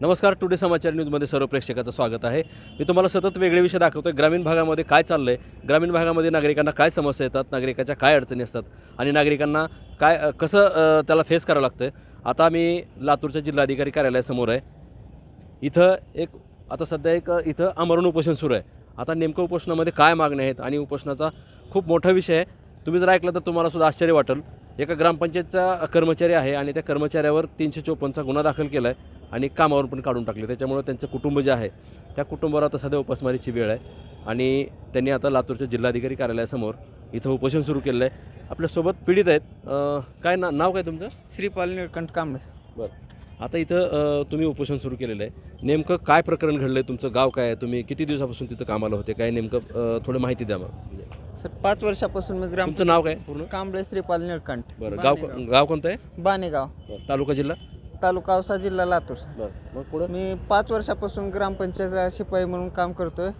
नमस्कार टुडे समाचार न्यूजमध्ये सर्व प्रेक्षकाचं स्वागत आहे. मी तुम्हाला सतत वेगळे विषय दाखवतोय. ग्रामीण भागामध्ये काय चाललं आहे ग्रामीण भागामध्ये नागरिकांना काय समस्या येतात? नागरिकाच्या काय अडचणी असतात? आणि नागरिकांना काय कसं त्याला फेस करावं लागतं आता मी लातूरच्या जिल्हाधिकारी कार्यालयासमोर आहे. इथं एक आता सध्या एक इथं आमरण उपोषण सुरू आहे. आता नेमकं उपोषणामध्ये काय मागण्या आहेत? आणि उपोषणाचा खूप मोठा विषय आहे. तुम्ही जर ऐकलं तर तुम्हाला सुद्धा आश्चर्य वाटेल. एका ग्रामपंचायतचा कर्मचारी आहे आणि त्या कर्मचाऱ्यावर तीनशे चोपन्नचा गुन्हा दाखल केला आहे आणि कामावर पण काढून टाकले. त्याच्यामुळे त्यांचं कुटुंब जे आहे त्या कुटुंबावर आता सध्या उपासमारीची वेळ आहे आणि त्यांनी आता लातूरच्या जिल्हाधिकारी कार्यालयासमोर इथं उपोषण सुरू केलेलं आहे आपल्यासोबत पीडित आहेत. काय ना नाव काय तुमचं? श्रीपाल निळकंठ कांबळे. आता इथं तुम्ही उपोषण सुरू केलेलं आहे. नेमकं काय प्रकरण घडलं आहे तुमचं गाव काय आहे? तुम्ही किती दिवसापासून तिथं कामाला होते? काय नेमकं थोडं माहिती द्या मग. सर पाच वर्षापासून मी ग्राम तुमचं नाव काय पूर्ण? कांबळे श्रीपाल निळकंठ. बरं गाव. गाव कोणतं आहे? बाणेगाव. बरं, तालुका जिल्हा? तालुका औसा जिल्हा लातूर बरं मग पुढं? मी पाच वर्षापासून ग्रामपंचायत शिपाई म्हणून काम करतोय.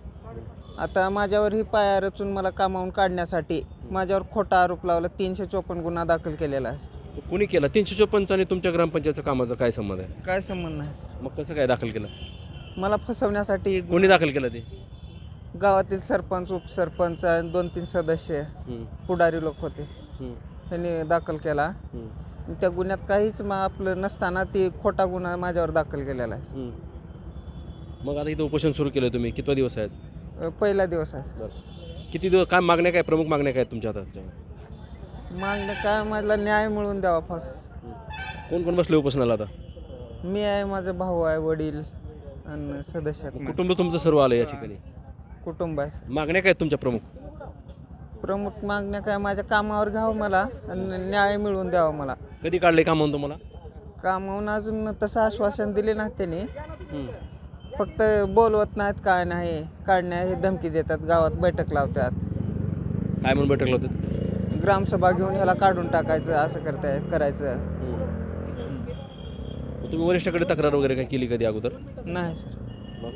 आता माझ्यावर ही पाया रचून मला कामावून काढण्यासाठी माझ्यावर खोटा आरोप लावला. तीनशे चोपन्न गुन्हा दाखल केलेला आहे. कुणी केला? तीनशे चोपन्नचा आणि तुमच्या ग्रामपंचायतच्या कामाचा काय संबंध आहे? काय संबंध नाही सर. मग कसं काय दाखल केलं? मला फसवण्यासाठी एक कोणी दाखल केलं ते? गावातील सरपंच उपसरपंच आणि दोन तीन सदस्य हम्म, पुढारी लोक होते. हम्म, त्यांनी दाखल केला. हम्म, आणि त्या गुन्ह्यात काहीच मा आपलं नसताना ती खोटा गुन्हा माझ्यावर दाखल केलेला आहे हम्म. मग आता इथं उपोषण सुरू केलं तुम्ही. कितवा दिवस आहेत अ, पहिला दिवस आहे किती दिवस काय मागण्या काय? प्रमुख मागण्या काय आहेत तुमच्या हातात? मागणं काय मला न्याय मिळवून द्यावा फास. कोण कोण बसले उपोषणाला आता? मी आहे माझा भाऊ आहे वडील आणि सदस्य आहेत माझे. कुटुंब तुमचं सर्व आलं या ठिकाणी? कुटुंब आहे. मागण्या काय आहेत तुमच्या प्रमुख? प्रमुख मागण्या काय माझ्या कामावर घ्यावं मला आणि न्याय मिळवून द्यावा मला. कधी काढले का म्हणून तुम्हाला? कामावून अजून तसं आश्वासन दिले नाही त्यांनी. हम्म. फक्त बोलवत नाहीत काय नाही काढण्या हे धमकी देतात गावात बैठक लावतात. काय म्हणून बैठकला होते ग्रामसभा घेऊन ह्याला काढून टाकायचं असं करताय करायचं. तुम्ही वरिष्ठाकडे तक्रार वगैरे काय केली कधी अगोदर? नाही सर.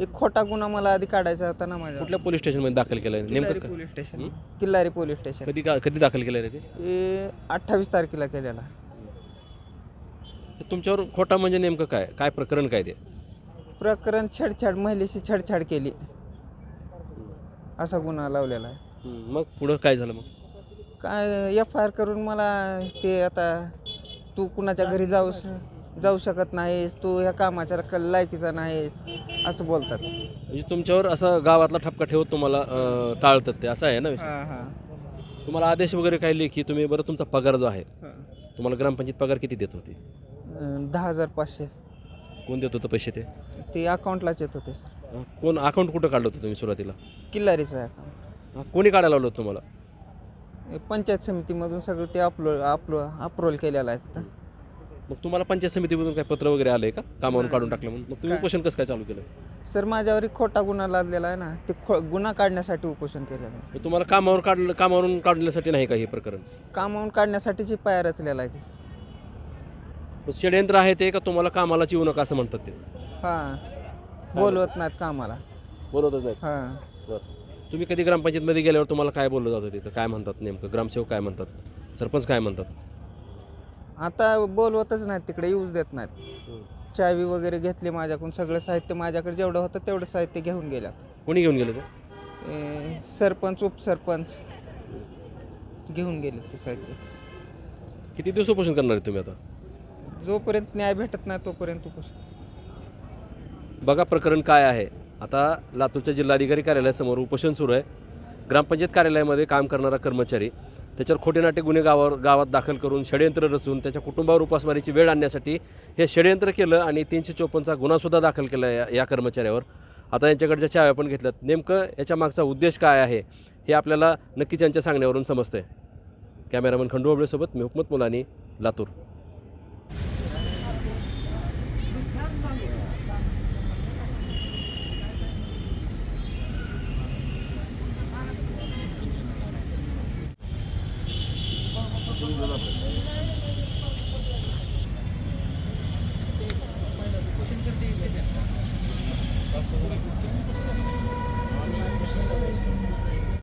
एक खोटा गुन्हा मला आधी काढायचा होता ना माझ्या कुठल्या पोलीस स्टेशनमध्ये दाखल केलं किल्लारी नेमकं काय? Police station. हं? Killari police station. कधी का कधी दाखल केलं रे ते? हे अठ्ठावीस तारखेला केलेला. तुमच्यावर खोटा म्हणजे नेमकं काय? काय प्रकरण काय ते? प्रकरण छेडछाड महिलेशी छेडछाड केली. असा गुन्हा लावलेला आहे. हम्म, मग पुढं काय झालं मग? काय एफ आय आर करून मला ते आता तू कुणाच्या घरी जाऊ जाऊ शकत नाहीस तू ह्या कामाच्या क- लायकीचा नाहीस असं बोलतात. म्हणजे तुमच्यावर असं गावातला ठपका ठेवत तुम्हाला अं, टाळतात ते असं आहे ना विषय? हां हां. तुम्हाला आदेश वगैरे काय लेखी तुम्ही बरं तुमचा पगार जो आहे. तुम्हाला ग्रामपंचायत पगार किती देत होती? अं, दहा हजार पाचशे. कोण देत होतं पैसे ते? ते अकाउंटलाच येत होते. सर अं, कोण अकाउंट कुठं काढलं होतं तुम्ही सुरुवातीला? किल्लारीचं अकाउंट. अं, कोणी काढायला लावलं होतं तुम्हाला? पंचायत समितीमधून सगळं ते अपलो अपलो अप्रोल केलेलं आहे तिथं. मग तुम्हाला पंचायत समितीमधून काय पत्र वगैरे आलंय का? कामावरून. काढून टाकलं म्हणून मग तुम्ही काय? उपोषण कसं काय चालू केलं? सर माझ्यावर एक खोटा गुन्हा लादलेला आहे ना ते खो गुन्हा काढण्यासाठी उपोषण केलेलं आहे. मग तुम्हाला कामावर काढलं कामावरून काढण्यासाठी नाही का हे प्रकरण? कामावून काढण्यासाठीची पाया रचलेला आहे मग षडयंत्र आहे ते का तुम्हाला कामालाच येऊ नका असं म्हणतात ते? हां. बोलवत नाहीत कामाला. बोलवतच नाही हां. तुम्ही कधी ग्रामपंचायतमध्ये गेल्यावर तुम्हाला काय बोललं जातं तिथं? काय म्हणतात नेमकं? ग्रामसेवक काय म्हणतात? सरपंच काय म्हणतात? आता बोलवतच नाहीत तिकडे येऊच देत नाहीत. चावी वगैरे घेतली माझ्याकडून सगळं साहित्य माझ्याकडे जेवढं होतं तेवढं साहित्य घेऊन गेल्यात कोणी घेऊन गेलं ते? ए, सरपंच उपसरपंच घेऊन गेले ते साहित्य. किती दिवस उपोषण करणार आहे तुम्ही आता? जोपर्यंत न्याय भेटत नाही तोपर्यंत उपोषण. बघा प्रकरण काय आहे. आता लातूरच्या जिल्हाधिकारी कार्यालयासमोर उपोषण सुरू आहे. ग्रामपंचायत कार्यालयामध्ये काम करणारा कर्मचारी त्याच्यावर खोटे नाटे गुन्हे गावावर गावात दाखल करून षडयंत्र रचून त्याच्या कुटुंबावर उपासमारीची वेळ आणण्यासाठी हे षडयंत्र केलं आणि तीनशे चोपन्नचा गुन्हासुद्धा दाखल केला या या कर्मचाऱ्यावर. आता यांच्याकडच्या चाव्या पण घेतल्यात. नेमकं याच्या मागचा उद्देश काय आहे हे आपल्याला नक्कीच यांच्या सांगण्यावरून समजतं आहे कॅमेरामन खंडू सोबत मी हुकमत मुलानी लातूर.